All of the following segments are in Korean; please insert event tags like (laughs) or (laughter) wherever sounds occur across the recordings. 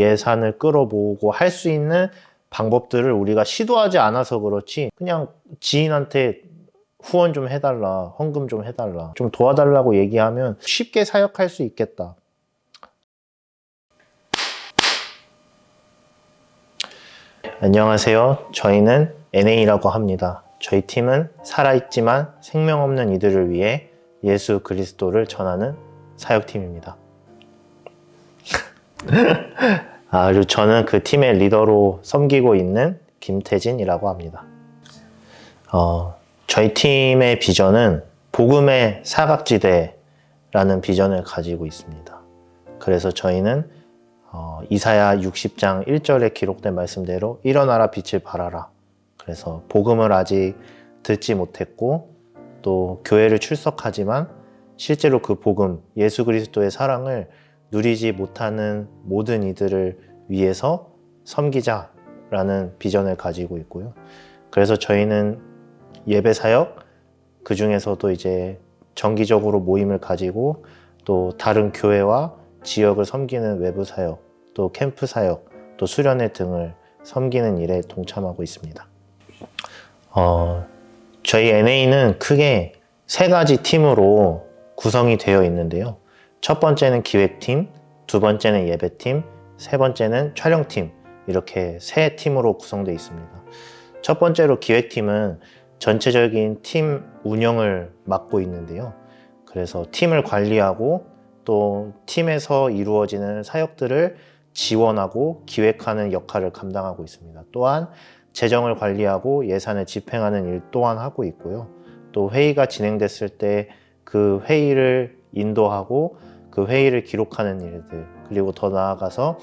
예산을 끌어모으고 할 수 있는 방법들을 우리가 시도하지 않아서 그렇지 그냥 지인한테 후원 좀 해달라 헌금 좀 해달라 좀 도와달라고 얘기하면 쉽게 사역할 수 있겠다. 안녕하세요. 저희는 NA라고 합니다. 저희 팀은 살아있지만 생명 없는 이들을 위해 예수 그리스도를 전하는 사역팀입니다 (laughs) 아, 저는 그 팀의 리더로 섬기고 있는 김태진이라고 합니다. 어, 저희 팀의 비전은 복음의 사각지대라는 비전을 가지고 있습니다. 그래서 저희는 어, 이사야 60장 1절에 기록된 말씀대로 일어나라 빛을 발하라. 그래서 복음을 아직 듣지 못했고 또 교회를 출석하지만 실제로 그 복음 예수 그리스도의 사랑을 누리지 못하는 모든 이들을 위해서 섬기자라는 비전을 가지고 있고요. 그래서 저희는 예배 사역 그 중에서도 이제 정기적으로 모임을 가지고 또 다른 교회와 지역을 섬기는 외부 사역, 또 캠프 사역, 또 수련회 등을 섬기는 일에 동참하고 있습니다. 어, 저희 NA는 크게 세 가지 팀으로 구성이 되어 있는데요. 첫 번째는 기획팀, 두 번째는 예배팀, 세 번째는 촬영팀 이렇게 세 팀으로 구성되어 있습니다. 첫 번째로 기획팀은 전체적인 팀 운영을 맡고 있는데요. 그래서 팀을 관리하고 또 팀에서 이루어지는 사역들을 지원하고 기획하는 역할을 감당하고 있습니다. 또한 재정을 관리하고 예산을 집행하는 일 또한 하고 있고요. 또 회의가 진행됐을 때 그 회의를 인도하고 그 회의를 기록하는 일들 그리고 더 나아가서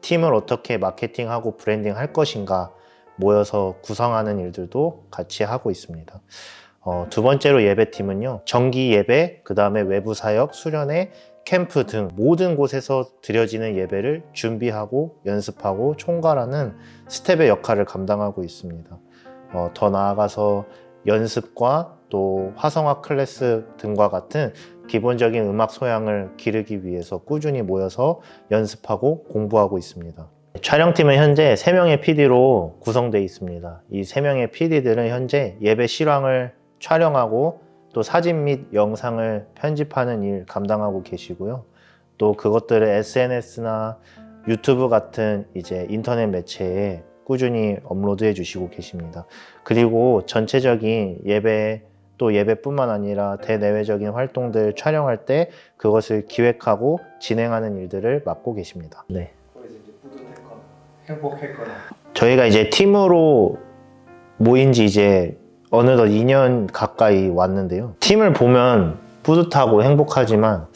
팀을 어떻게 마케팅하고 브랜딩 할 것인가 모여서 구성하는 일들도 같이 하고 있습니다. 어, 두 번째로 예배팀은요 정기 예배 그 다음에 외부 사역 수련회 캠프 등 모든 곳에서 드려지는 예배를 준비하고 연습하고 총괄하는 스텝의 역할을 감당하고 있습니다. 어, 더 나아가서 연습과 또 화성화 클래스 등과 같은 기본적인 음악 소양을 기르기 위해서 꾸준히 모여서 연습하고 공부하고 있습니다. 촬영팀은 현재 3명의 PD로 구성되어 있습니다. 이 3명의 PD들은 현재 예배 실황을 촬영하고 또 사진 및 영상을 편집하는 일 감당하고 계시고요. 또 그것들을 SNS나 유튜브 같은 이제 인터넷 매체에 꾸준히 업로드해 주시고 계십니다. 그리고 전체적인 예배 또 예배뿐만 아니라 대내외적인 활동들 촬영할 때 그것을 기획하고 진행하는 일들을 맡고 계십니다. 네. 거기서 이제 뿌듯했거나 행복했거나 저희가 이제 팀으로 모인 지 이제 어느덧 2년 가까이 왔는데요. 팀을 보면 뿌듯하고 행복하지만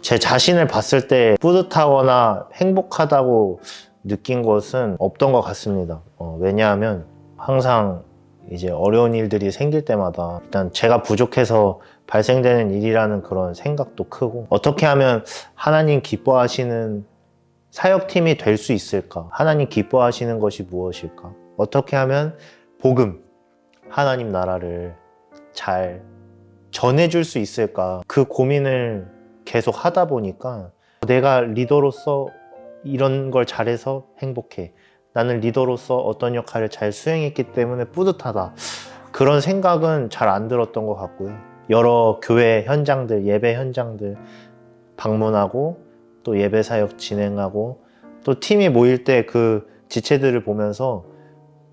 제 자신을 봤을 때 뿌듯하거나 행복하다고 느낀 것은 없던 것 같습니다. 어, 왜냐하면 항상 이제 어려운 일들이 생길 때마다 일단 제가 부족해서 발생되는 일이라는 그런 생각도 크고 어떻게 하면 하나님 기뻐하시는 사역팀이 될 수 있을까? 하나님 기뻐하시는 것이 무엇일까? 어떻게 하면 복음, 하나님 나라를 잘 전해줄 수 있을까? 그 고민을 계속 하다 보니까 내가 리더로서 이런 걸 잘해서 행복해. 나는 리더로서 어떤 역할을 잘 수행했기 때문에 뿌듯하다. 그런 생각은 잘 안 들었던 것 같고요. 여러 교회 현장들, 예배 현장들 방문하고 또 예배 사역 진행하고 또 팀이 모일 때 그 지체들을 보면서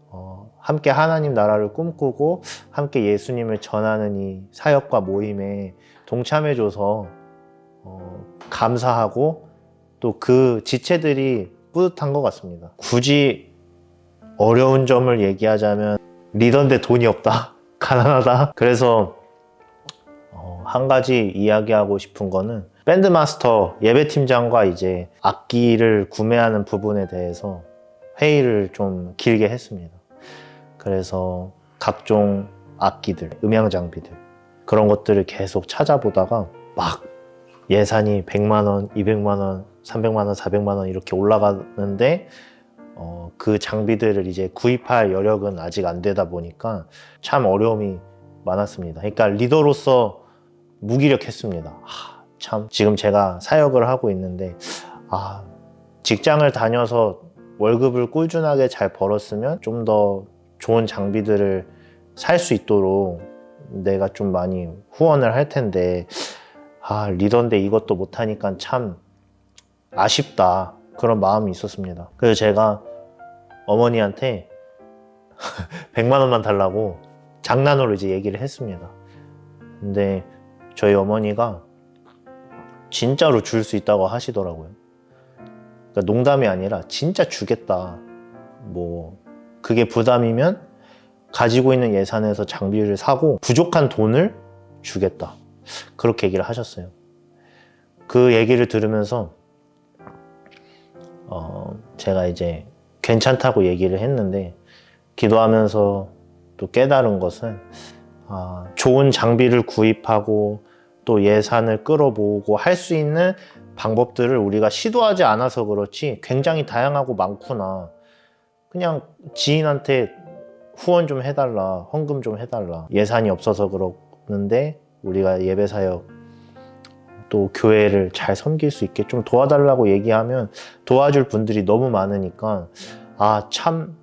어, 함께 하나님 나라를 꿈꾸고 함께 예수님을 전하는 이 사역과 모임에 동참해줘서 어, 감사하고 또 그 지체들이 뿌듯한 것 같습니다. 굳이 어려운 점을 얘기하자면 리더인데 돈이 없다, (laughs) 가난하다. 그래서 어, 한 가지 이야기하고 싶은 거는 밴드 마스터 예배 팀장과 이제 악기를 구매하는 부분에 대해서 회의를 좀 길게 했습니다. 그래서 각종 악기들, 음향 장비들 그런 것들을 계속 찾아보다가 막 예산이 100만 원, 200만 원, 300만 원, 400만 원 이렇게 올라가는데 어, 그 장비들을 이제 구입할 여력은 아직 안 되다 보니까 참 어려움이 많았습니다. 그러니까 리더로서 무기력했습니다. 하, 참 지금 제가 사역을 하고 있는데 아 직장을 다녀서 월급을 꾸준하게 잘 벌었으면 좀 더 좋은 장비들을 살 수 있도록 내가 좀 많이 후원을 할 텐데 아 리더인데 이것도 못하니까 참 아쉽다 그런 마음이 있었습니다. 그래서 제가 어머니한테 (laughs) 100만 원만 달라고 장난으로 이제 얘기를 했습니다. 근데 저희 어머니가 진짜로 줄 수 있다고 하시더라고요. 그러니까 농담이 아니라 진짜 주겠다. 뭐 그게 부담이면 가지고 있는 예산에서 장비를 사고 부족한 돈을 주겠다. 그렇게 얘기를 하셨어요. 그 얘기를 들으면서 어, 제가 이제 괜찮다고 얘기를 했는데 기도하면서 또 깨달은 것은 아, 좋은 장비를 구입하고 또 예산을 끌어모으고 할 수 있는 방법들을 우리가 시도하지 않아서 그렇지 굉장히 다양하고 많구나. 그냥 지인한테 후원 좀 해달라, 헌금 좀 해달라. 예산이 없어서 그러는데 우리가 예배 사역 또 교회를 잘 섬길 수 있게 좀 도와달라고 얘기하면 도와줄 분들이 너무 많으니까 아, 참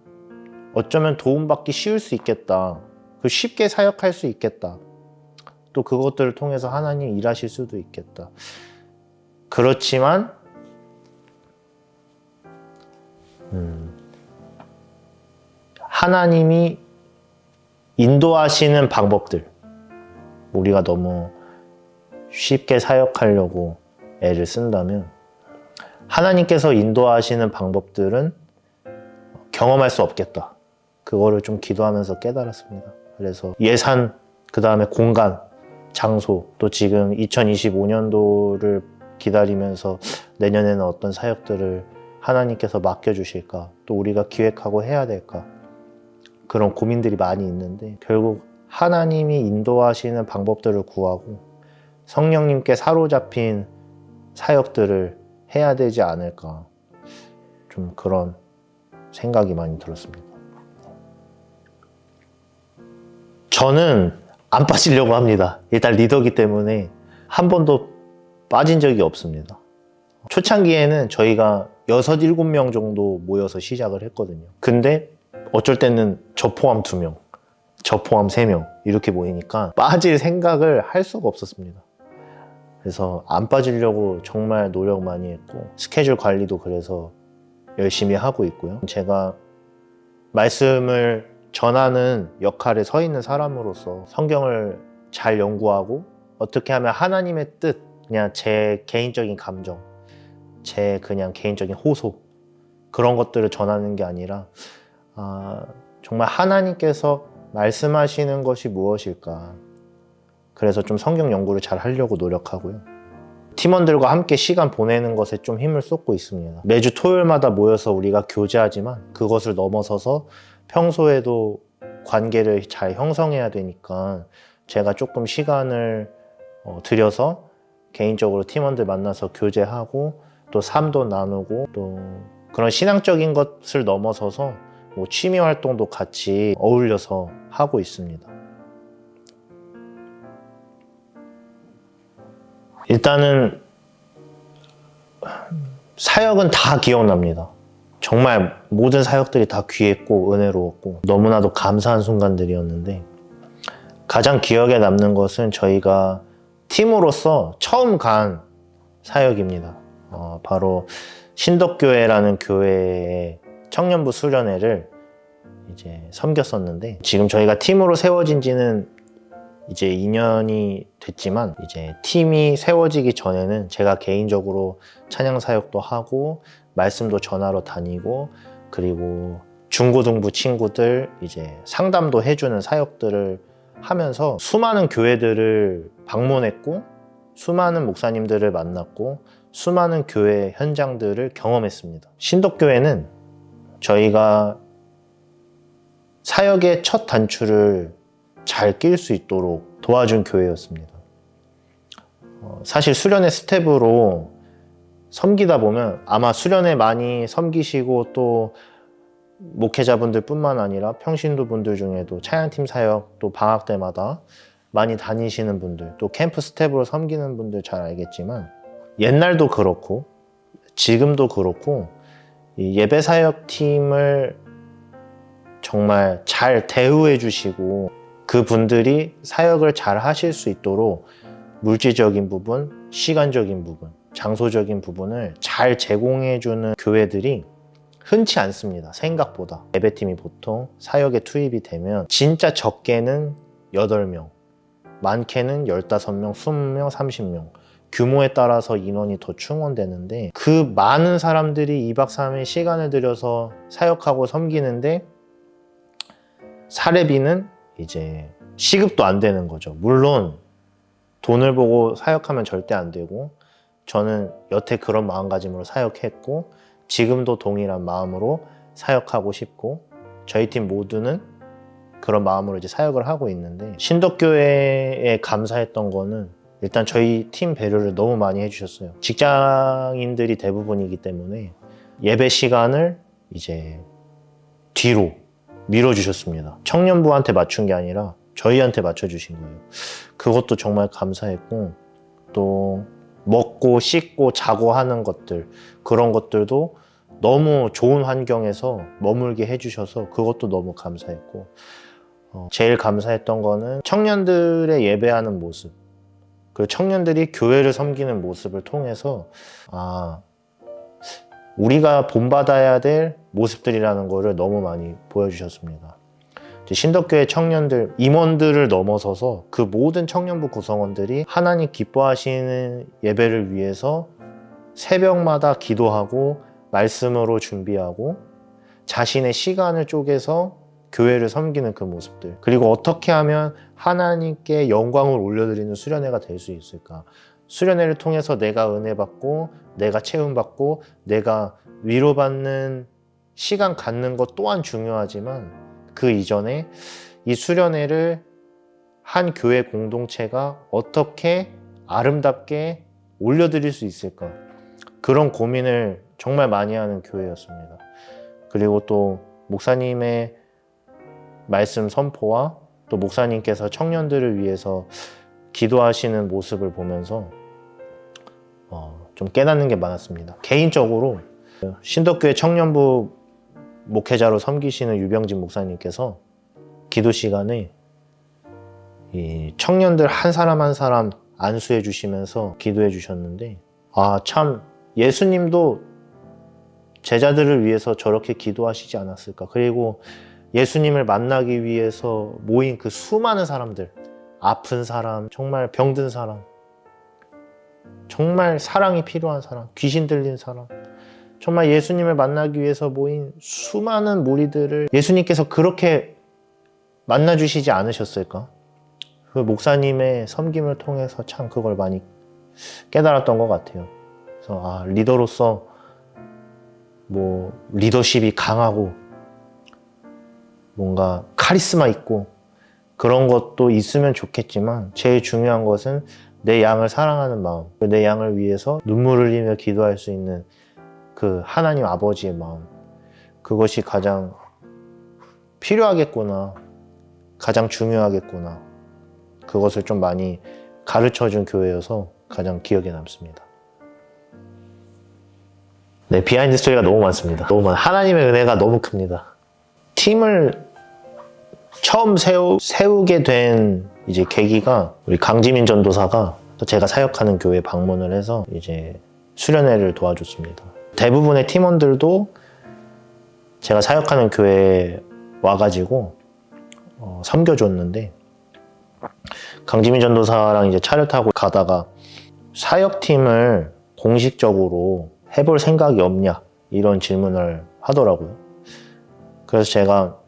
어쩌면 도움받기 쉬울 수 있겠다. 그 쉽게 사역할 수 있겠다. 또 그것들을 통해서 하나님 일하실 수도 있겠다. 그렇지만 음, 하나님이 인도하시는 방법들 우리가 너무 쉽게 사역하려고 애를 쓴다면 하나님께서 인도하시는 방법들은 경험할 수 없겠다. 그거를 좀 기도하면서 깨달았습니다. 그래서 예산, 그 다음에 공간, 장소, 또 지금 2025년도를 기다리면서 내년에는 어떤 사역들을 하나님께서 맡겨주실까, 또 우리가 기획하고 해야 될까, 그런 고민들이 많이 있는데, 결국 하나님이 인도하시는 방법들을 구하고, 성령님께 사로잡힌 사역들을 해야 되지 않을까, 좀 그런 생각이 많이 들었습니다. 저는 안 빠지려고 합니다. 일단 리더기 때문에 한 번도 빠진 적이 없습니다. 초창기에는 저희가 6, 7명 정도 모여서 시작을 했거든요. 근데 어쩔 때는 저 포함 2명, 저 포함 3명 이렇게 모이니까 빠질 생각을 할 수가 없었습니다. 그래서 안 빠지려고 정말 노력 많이 했고 스케줄 관리도 그래서 열심히 하고 있고요. 제가 말씀을 전하는 역할에 서 있는 사람으로서 성경을 잘 연구하고 어떻게 하면 하나님의 뜻, 그냥 제 개인적인 감정, 제 그냥 개인적인 호소 그런 것들을 전하는 게 아니라 아, 정말 하나님께서 말씀하시는 것이 무엇일까. 그래서 좀 성경 연구를 잘 하려고 노력하고요. 팀원들과 함께 시간 보내는 것에 좀 힘을 쏟고 있습니다. 매주 토요일마다 모여서 우리가 교제하지만 그것을 넘어서서 평소에도 관계를 잘 형성해야 되니까 제가 조금 시간을 어, 들여서 개인적으로 팀원들 만나서 교제하고 또 삶도 나누고 또 그런 신앙적인 것을 넘어서서 뭐 취미 활동도 같이 어울려서 하고 있습니다. 일단은 사역은 다 기억납니다. 정말 모든 사역들이 다 귀했고 은혜로웠고 너무나도 감사한 순간들이었는데 가장 기억에 남는 것은 저희가 팀으로서 처음 간 사역입니다. 어, 바로 신덕교회라는 교회의 청년부 수련회를 이제 섬겼었는데 지금 저희가 팀으로 세워진 지는 이제 2년이 됐지만 이제 팀이 세워지기 전에는 제가 개인적으로 찬양 사역도 하고 말씀도 전하러 다니고 그리고 중고등부 친구들 이제 상담도 해주는 사역들을 하면서 수많은 교회들을 방문했고 수많은 목사님들을 만났고 수많은 교회 현장들을 경험했습니다. 신덕교회는 저희가 사역의 첫 단추를 잘 낄 수 있도록 도와준 교회였습니다. 어, 사실 수련회 스텝으로 섬기다 보면 아마 수련회 많이 섬기시고 또 목회자분들 뿐만 아니라 평신도 분들 중에도 차양팀 사역 또 방학 때마다 많이 다니시는 분들 또 캠프 스텝으로 섬기는 분들 잘 알겠지만 옛날도 그렇고 지금도 그렇고 이 예배 사역 팀을 정말 잘 대우해 주시고 그분들이 사역을 잘 하실 수 있도록 물질적인 부분, 시간적인 부분, 장소적인 부분을 잘 제공해 주는 교회들이 흔치 않습니다. 생각보다. 예배팀이 보통 사역에 투입이 되면 진짜 적게는 8명, 많게는 15명, 20명, 30명. 규모에 따라서 인원이 더 충원되는데 그 많은 사람들이 2박 3일 시간을 들여서 사역하고 섬기는데 사례비는 이제 시급도 안 되는 거죠. 물론 돈을 보고 사역하면 절대 안 되고 저는 여태 그런 마음가짐으로 사역했고 지금도 동일한 마음으로 사역하고 싶고 저희 팀 모두는 그런 마음으로 이제 사역을 하고 있는데 신덕교회에 감사했던 거는 일단 저희 팀 배려를 너무 많이 해주셨어요. 직장인들이 대부분이기 때문에 예배 시간을 이제 뒤로 밀어주셨습니다. 청년부한테 맞춘 게 아니라 저희한테 맞춰주신 거예요. 그것도 정말 감사했고 또 먹고 씻고 자고 하는 것들 그런 것들도 너무 좋은 환경에서 머물게 해주셔서 그것도 너무 감사했고 어, 제일 감사했던 거는 청년들의 예배하는 모습 그리고 청년들이 교회를 섬기는 모습을 통해서 아 우리가 본받아야 될 모습들이라는 거를 너무 많이 보여주셨습니다. 신덕교회 청년들, 임원들을 넘어서서 그 모든 청년부 구성원들이 하나님 기뻐하시는 예배를 위해서 새벽마다 기도하고 말씀으로 준비하고 자신의 시간을 쪼개서 교회를 섬기는 그 모습들 그리고 어떻게 하면 하나님께 영광을 올려드리는 수련회가 될 수 있을까 수련회를 통해서 내가 은혜 받고 내가 채움 받고 내가 위로받는 시간 갖는 것 또한 중요하지만 그 이전에 이 수련회를 한 교회 공동체가 어떻게 아름답게 올려드릴 수 있을까 그런 고민을 정말 많이 하는 교회였습니다. 그리고 또 목사님의 말씀 선포와 또 목사님께서 청년들을 위해서 기도하시는 모습을 보면서 어, 좀 깨닫는 게 많았습니다. 개인적으로 신덕교회 청년부 목회자로 섬기시는 유병진 목사님께서 기도 시간에 이 청년들 한 사람 한 사람 안수해 주시면서 기도해 주셨는데 아 참 예수님도 제자들을 위해서 저렇게 기도하시지 않았을까 그리고 예수님을 만나기 위해서 모인 그 수많은 사람들 아픈 사람 정말 병든 사람 정말 사랑이 필요한 사람 귀신 들린 사람 정말 예수님을 만나기 위해서 모인 수많은 무리들을 예수님께서 그렇게 만나주시지 않으셨을까? 그 목사님의 섬김을 통해서 참 그걸 많이 깨달았던 것 같아요. 그래서 아, 리더로서 뭐 리더십이 강하고 뭔가 카리스마 있고 그런 것도 있으면 좋겠지만 제일 중요한 것은 내 양을 사랑하는 마음, 내 양을 위해서 눈물을 흘리며 기도할 수 있는 그 하나님 아버지의 마음 그것이 가장 필요하겠구나 가장 중요하겠구나 그것을 좀 많이 가르쳐 준 교회여서 가장 기억에 남습니다. 네 비하인드 스토리가 너무 많습니다. 너무 많 하나님의 은혜가 너무 큽니다. 팀을 처음 세우, 세우게 된 이제 계기가 우리 강지민 전도사가 또 제가 사역하는 교회 방문을 해서 이제 수련회를 도와줬습니다. 대부분의 팀원들도 제가 사역하는 교회에 와가지고 어, 섬겨줬는데 강지민 전도사랑 이제 차를 타고 가다가 사역팀을 공식적으로 해볼 생각이 없냐 이런 질문을 하더라고요. 그래서 제가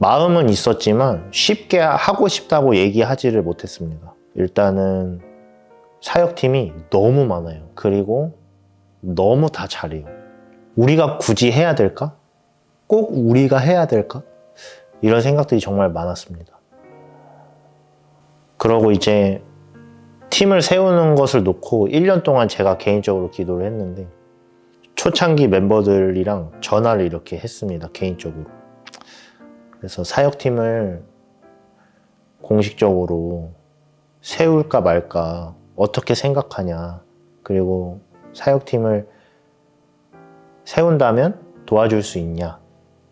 마음은 있었지만 쉽게 하고 싶다고 얘기하지를 못했습니다. 일단은 사역팀이 너무 많아요. 그리고 너무 다 잘해요. 우리가 굳이 해야 될까? 꼭 우리가 해야 될까? 이런 생각들이 정말 많았습니다. 그러고 이제 팀을 세우는 것을 놓고 1년 동안 제가 개인적으로 기도를 했는데 초창기 멤버들이랑 전화를 이렇게 했습니다. 개인적으로. 그래서 사역팀을 공식적으로 세울까 말까 어떻게 생각하냐 그리고 사역팀을 세운다면 도와줄 수 있냐?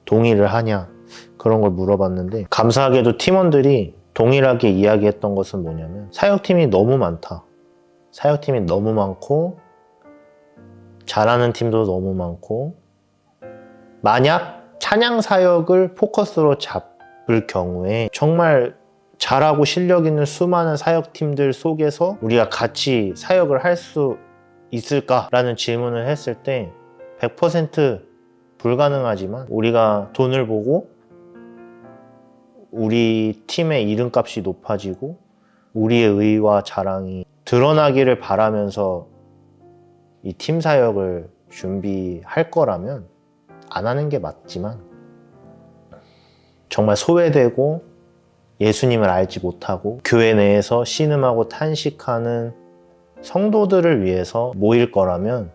동의를 하냐? 그런 걸 물어봤는데 감사하게도 팀원들이 동일하게 이야기했던 것은 뭐냐면 사역팀이 너무 많다. 사역팀이 너무 많고 잘하는 팀도 너무 많고 만약 찬양 사역을 포커스로 잡을 경우에 정말 잘하고 실력 있는 수많은 사역팀들 속에서 우리가 같이 사역을 할 수 있을까라는 질문을 했을 때 100% 불가능하지만 우리가 돈을 보고 우리 팀의 이름값이 높아지고 우리의 의와 자랑이 드러나기를 바라면서 이 팀 사역을 준비할 거라면 안 하는 게 맞지만 정말 소외되고 예수님을 알지 못하고 교회 내에서 신음하고 탄식하는 성도들을 위해서 모일 거라면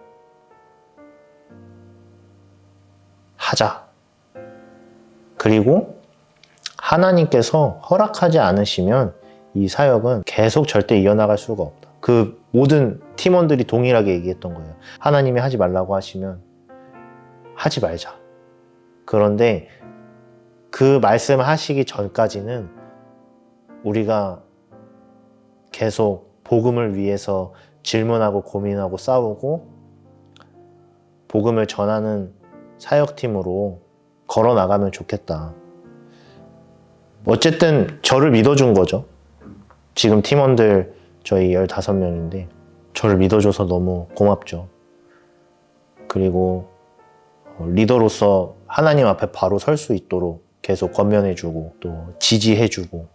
하자. 그리고 하나님께서 허락하지 않으시면 이 사역은 계속 절대 이어나갈 수가 없다. 그 모든 팀원들이 동일하게 얘기했던 거예요. 하나님이 하지 말라고 하시면 하지 말자. 그런데 그 말씀을 하시기 전까지는 우리가 계속 복음을 위해서 질문하고 고민하고 싸우고 복음을 전하는 사역팀으로 걸어 나가면 좋겠다. 어쨌든 저를 믿어준 거죠. 지금 팀원들 저희 15명인데 저를 믿어줘서 너무 고맙죠. 그리고 어, 리더로서 하나님 앞에 바로 설 수 있도록 계속 권면해주고 또 지지해주고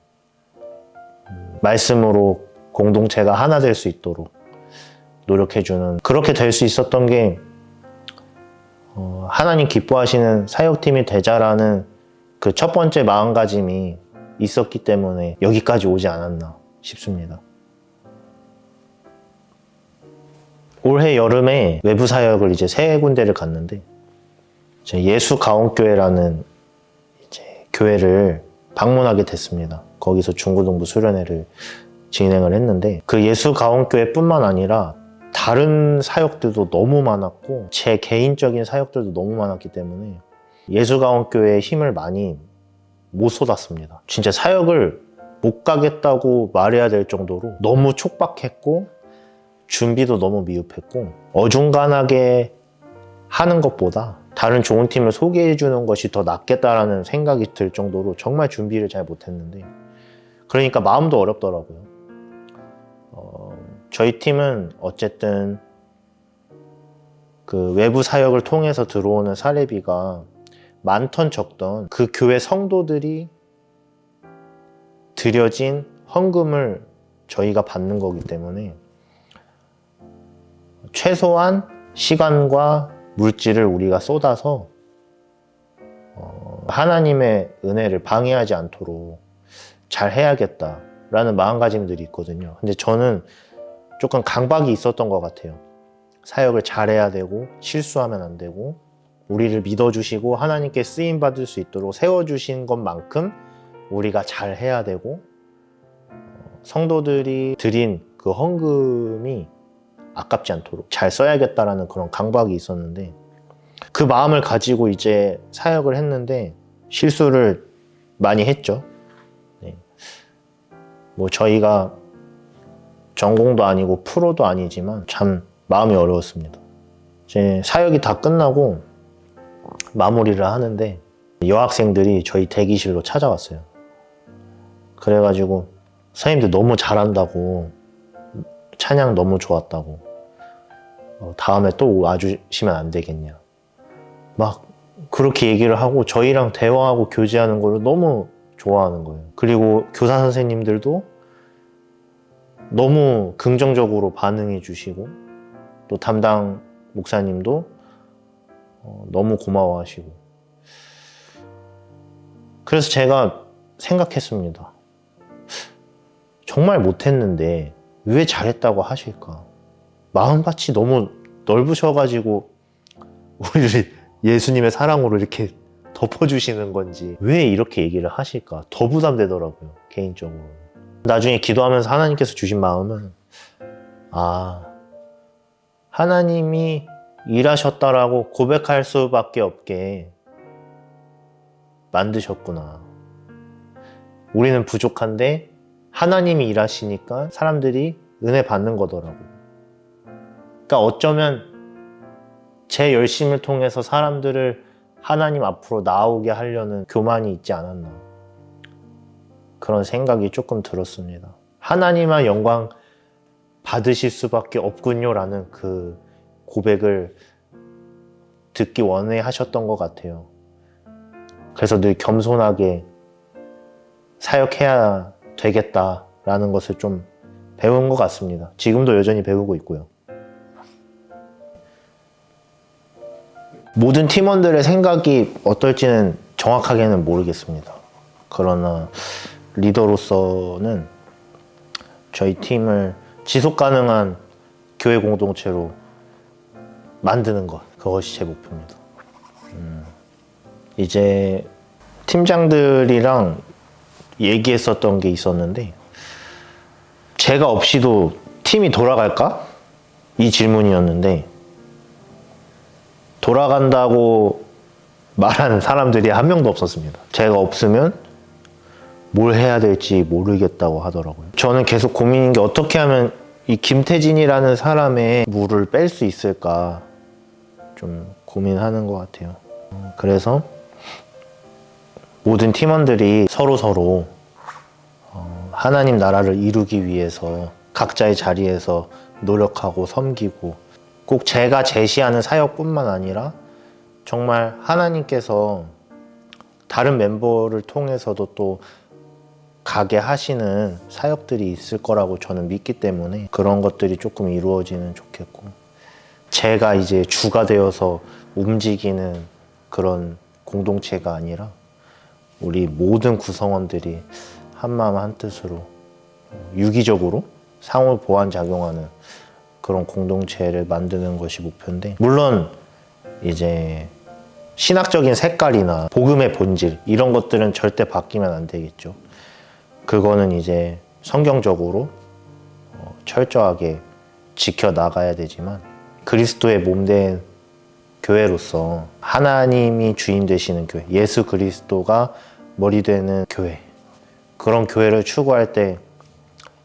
음, 말씀으로 공동체가 하나 될 수 있도록 노력해주는 그렇게 될 수 있었던 게 어, 하나님 기뻐하시는 사역팀이 되자라는 그 첫 번째 마음가짐이 있었기 때문에 여기까지 오지 않았나 싶습니다. 올해 여름에 외부 사역을 이제 세 군데를 갔는데 예수 가온교회라는 교회를 방문하게 됐습니다. 거기서 중고등부 수련회를 진행을 했는데 그 예수 가온교회뿐만 아니라 다른 사역들도 너무 많았고 제 개인적인 사역들도 너무 많았기 때문에 예수 가온교회에 힘을 많이 못 쏟았습니다. 진짜 사역을 못 가겠다고 말해야 될 정도로 너무 촉박했고 준비도 너무 미흡했고 어중간하게 하는 것보다 다른 좋은 팀을 소개해 주는 것이 더 낫겠다라는 생각이 들 정도로 정말 준비를 잘 못했는데 그러니까 마음도 어렵더라고요. 어, 저희 팀은 어쨌든 그 외부 사역을 통해서 들어오는 사례비가 많던 적던 그 교회 성도들이 드려진 헌금을 저희가 받는 거기 때문에 최소한 시간과 물질을 우리가 쏟아서 어, 하나님의 은혜를 방해하지 않도록 잘 해야겠다라는 마음가짐들이 있거든요. 근데 저는 조금 강박이 있었던 것 같아요. 사역을 잘해야 되고 실수하면 안 되고 우리를 믿어주시고 하나님께 쓰임 받을 수 있도록 세워주신 것만큼 우리가 잘 해야 되고 어, 성도들이 드린 그 헌금이 아깝지 않도록 잘 써야겠다라는 그런 강박이 있었는데 그 마음을 가지고 이제 사역을 했는데 실수를 많이 했죠. 네. 뭐 저희가 전공도 아니고 프로도 아니지만 참 마음이 어려웠습니다. 이제 사역이 다 끝나고 마무리를 하는데 여학생들이 저희 대기실로 찾아왔어요. 그래가지고 선생님들 너무 잘한다고 찬양 너무 좋았다고 어, 다음에 또 와주시면 안 되겠냐 막 그렇게 얘기를 하고 저희랑 대화하고 교제하는 걸 너무 좋아하는 거예요. 그리고 교사 선생님들도 너무 긍정적으로 반응해 주시고 또 담당 목사님도 어, 너무 고마워하시고 그래서 제가 생각했습니다. 정말 못했는데 왜 잘했다고 하실까? 마음밭이 너무 넓으셔가지고 우리를 예수님의 사랑으로 이렇게 덮어주시는 건지 왜 이렇게 얘기를 하실까? 더 부담되더라고요 개인적으로. 나중에 기도하면서 하나님께서 주신 마음은 아 하나님이 일하셨다라고 고백할 수밖에 없게 만드셨구나. 우리는 부족한데 하나님이 일하시니까 사람들이 은혜 받는 거더라고. 그러니까 어쩌면 제 열심을 통해서 사람들을 하나님 앞으로 나오게 하려는 교만이 있지 않았나. 그런 생각이 조금 들었습니다. 하나님만 영광 받으실 수밖에 없군요라는 그 고백을 듣기 원해 하셨던 것 같아요. 그래서 늘 겸손하게 사역해야 되겠다라는 것을 좀 배운 것 같습니다. 지금도 여전히 배우고 있고요. 모든 팀원들의 생각이 어떨지는 정확하게는 모르겠습니다. 그러나 리더로서는 저희 팀을 지속 가능한 교회 공동체로 만드는 것 그것이 제 목표입니다. 음, 이제 팀장들이랑 얘기했었던 게 있었는데 제가 없이도 팀이 돌아갈까? 이 질문이었는데 돌아간다고 말하는 사람들이 한 명도 없었습니다. 제가 없으면 뭘 해야 될지 모르겠다고 하더라고요. 저는 계속 고민인 게 어떻게 하면 이 김태진이라는 사람의 물을 뺄 수 있을까 좀 고민하는 것 같아요. 그래서 모든 팀원들이 서로 서로 어, 하나님 나라를 이루기 위해서 각자의 자리에서 노력하고 섬기고 꼭 제가 제시하는 사역뿐만 아니라 정말 하나님께서 다른 멤버를 통해서도 또 가게 하시는 사역들이 있을 거라고 저는 믿기 때문에 그런 것들이 조금 이루어지면 좋겠고 제가 이제 주가 되어서 움직이는 그런 공동체가 아니라 우리 모든 구성원들이 한마음 한뜻으로 유기적으로 상호 보완 작용하는 그런 공동체를 만드는 것이 목표인데 물론 이제 신학적인 색깔이나 복음의 본질 이런 것들은 절대 바뀌면 안 되겠죠. 그거는 이제 성경적으로 어, 철저하게 지켜 나가야 되지만 그리스도의 몸된 교회로서 하나님이 주인 되시는 교회, 예수 그리스도가 머리 되는 교회 그런 교회를 추구할 때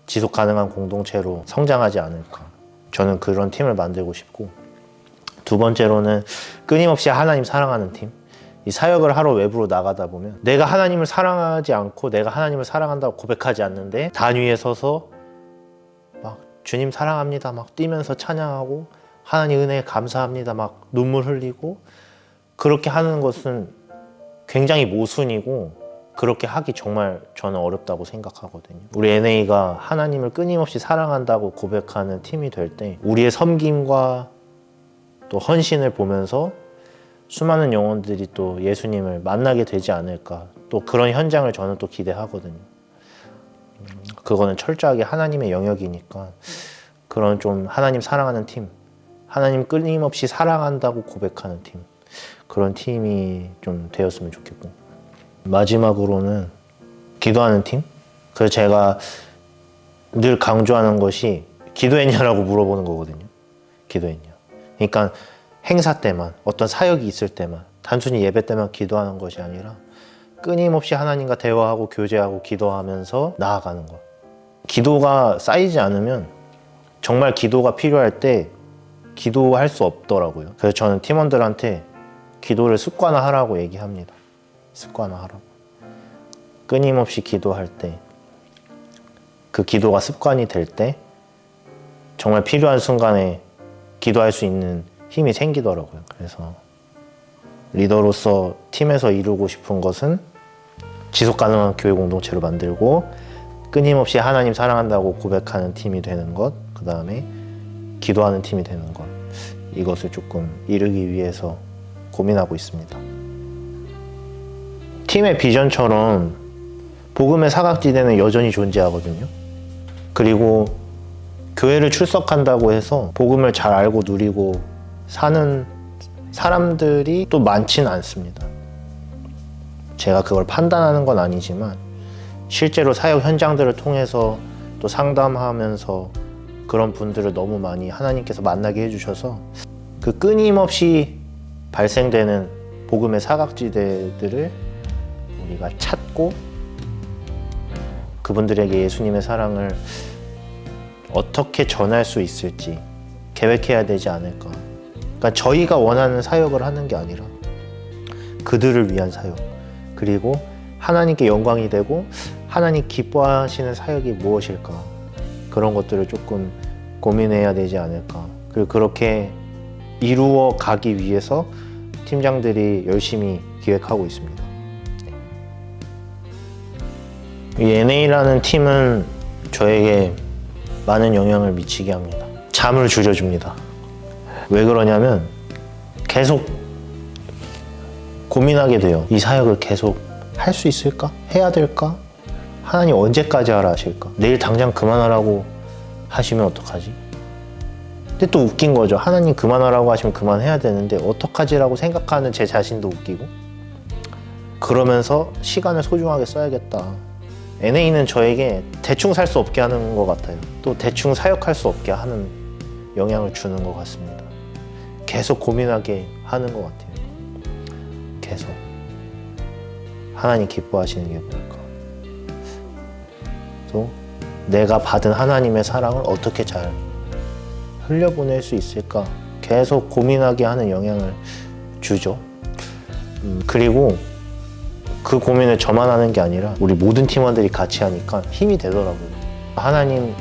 지속 가능한 공동체로 성장하지 않을까. 저는 그런 팀을 만들고 싶고 두 번째로는 끊임없이 하나님 사랑하는 팀. 이 사역을 하러 외부로 나가다 보면 내가 하나님을 사랑하지 않고 내가 하나님을 사랑한다고 고백하지 않는데 단위에 서서 막 주님 사랑합니다 막 뛰면서 찬양하고 하나님 은혜에 감사합니다 막 눈물 흘리고 그렇게 하는 것은 굉장히 모순이고 그렇게 하기 정말 저는 어렵다고 생각하거든요. 우리 NA가 하나님을 끊임없이 사랑한다고 고백하는 팀이 될 때 우리의 섬김과 또 헌신을 보면서 수많은 영혼들이 또 예수님을 만나게 되지 않을까. 또 그런 현장을 저는 또 기대하거든요. 음, 그거는 철저하게 하나님의 영역이니까 그런 좀 하나님 사랑하는 팀, 하나님 끊임없이 사랑한다고 고백하는 팀, 그런 팀이 좀 되었으면 좋겠고. 마지막으로는 기도하는 팀? 그래서 제가 늘 강조하는 것이 기도했냐라고 물어보는 거거든요. 기도했냐. 그러니까 행사 때만 어떤 사역이 있을 때만 단순히 예배 때만 기도하는 것이 아니라 끊임없이 하나님과 대화하고 교제하고 기도하면서 나아가는 것. 기도가 쌓이지 않으면 정말 기도가 필요할 때 기도할 수 없더라고요. 그래서 저는 팀원들한테 기도를 습관화하라고 얘기합니다. 습관화하라고. 끊임없이 기도할 때, 그 기도가 습관이 될 때, 정말 필요한 순간에 기도할 수 있는 힘이 생기더라고요. 그래서 리더로서 팀에서 이루고 싶은 것은 지속 가능한 교회 공동체로 만들고 끊임없이 하나님 사랑한다고 고백하는 팀이 되는 것, 그 다음에 기도하는 팀이 되는 것. 이것을 조금 이루기 위해서 고민하고 있습니다. 팀의 비전처럼 복음의 사각지대는 여전히 존재하거든요. 그리고 교회를 출석한다고 해서 복음을 잘 알고 누리고 사는 사람들이 또 많지는 않습니다. 제가 그걸 판단하는 건 아니지만 실제로 사역 현장들을 통해서 또 상담하면서 그런 분들을 너무 많이 하나님께서 만나게 해주셔서 그 끊임없이 발생되는 복음의 사각지대들을 우리가 찾고 그분들에게 예수님의 사랑을 어떻게 전할 수 있을지 계획해야 되지 않을까. 그러니까 저희가 원하는 사역을 하는 게 아니라 그들을 위한 사역. 그리고 하나님께 영광이 되고 하나님 기뻐하시는 사역이 무엇일까. 그런 것들을 조금 고민해야 되지 않을까. 그리고 그렇게 이루어 가기 위해서 팀장들이 열심히 기획하고 있습니다. 이 NA라는 팀은 저에게 많은 영향을 미치게 합니다. 잠을 줄여줍니다. 왜 그러냐면 계속 고민하게 돼요. 이 사역을 계속 할 수 있을까? 해야 될까? 하나님 언제까지 하라 하실까? 내일 당장 그만하라고 하시면 어떡하지? 근데 또 웃긴 거죠. 하나님 그만하라고 하시면 그만해야 되는데 어떡하지라고 생각하는 제 자신도 웃기고 그러면서 시간을 소중하게 써야겠다. NA는 저에게 대충 살 수 없게 하는 것 같아요. 또 대충 사역할 수 없게 하는 영향을 주는 것 같습니다. 계속 고민하게 하는 것 같아요. 계속. 하나님 기뻐하시는 게 뭘까? 또 내가 받은 하나님의 사랑을 어떻게 잘 흘려보낼 수 있을까? 계속 고민하게 하는 영향을 주죠. 음, 그리고 그 고민을 저만 하는 게 아니라 우리 모든 팀원들이 같이 하니까 힘이 되더라고요. 하나님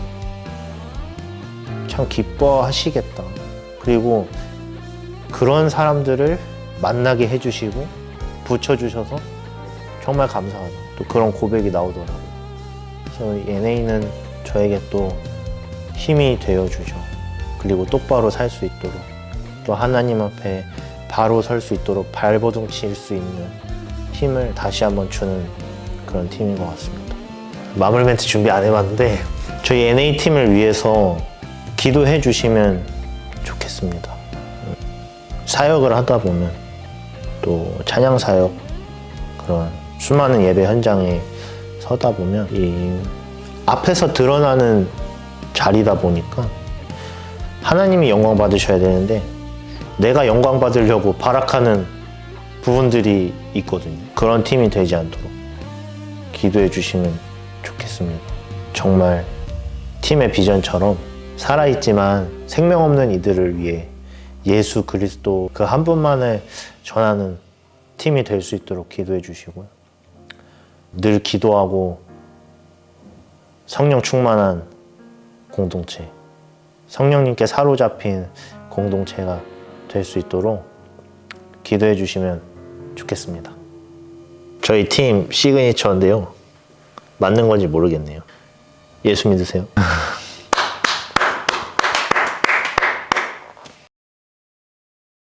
참 기뻐하시겠다. 그리고 그런 사람들을 만나게 해주시고 붙여주셔서 정말 감사하다. 또 그런 고백이 나오더라고요. 그래서 NA는 저에게 또 힘이 되어주죠. 그리고 똑바로 살 수 있도록 또 하나님 앞에 바로 설 수 있도록 발버둥 칠 수 있는 힘을 다시 한번 주는 그런 팀인 것 같습니다. 마무리 멘트 준비 안 해봤는데 저희 NA 팀을 위해서 기도해 주시면 좋겠습니다. 사역을 하다 보면 또 찬양 사역 그런 수많은 예배 현장에 서다 보면 이 앞에서 드러나는 자리다 보니까 하나님이 영광 받으셔야 되는데 내가 영광 받으려고 발악하는 부분들이 있거든요. 그런 팀이 되지 않도록 기도해 주시면 좋겠습니다. 정말 팀의 비전처럼 살아있지만 생명 없는 이들을 위해 예수 그리스도 그 한 분만을 전하는 팀이 될 수 있도록 기도해 주시고요. 늘 기도하고 성령 충만한 공동체, 성령님께 사로잡힌 공동체가 될 수 있도록 기도해 주시면 좋겠습니다. 저희 팀 시그니처인데요. 맞는 건지 모르겠네요. 예수 믿으세요? (laughs)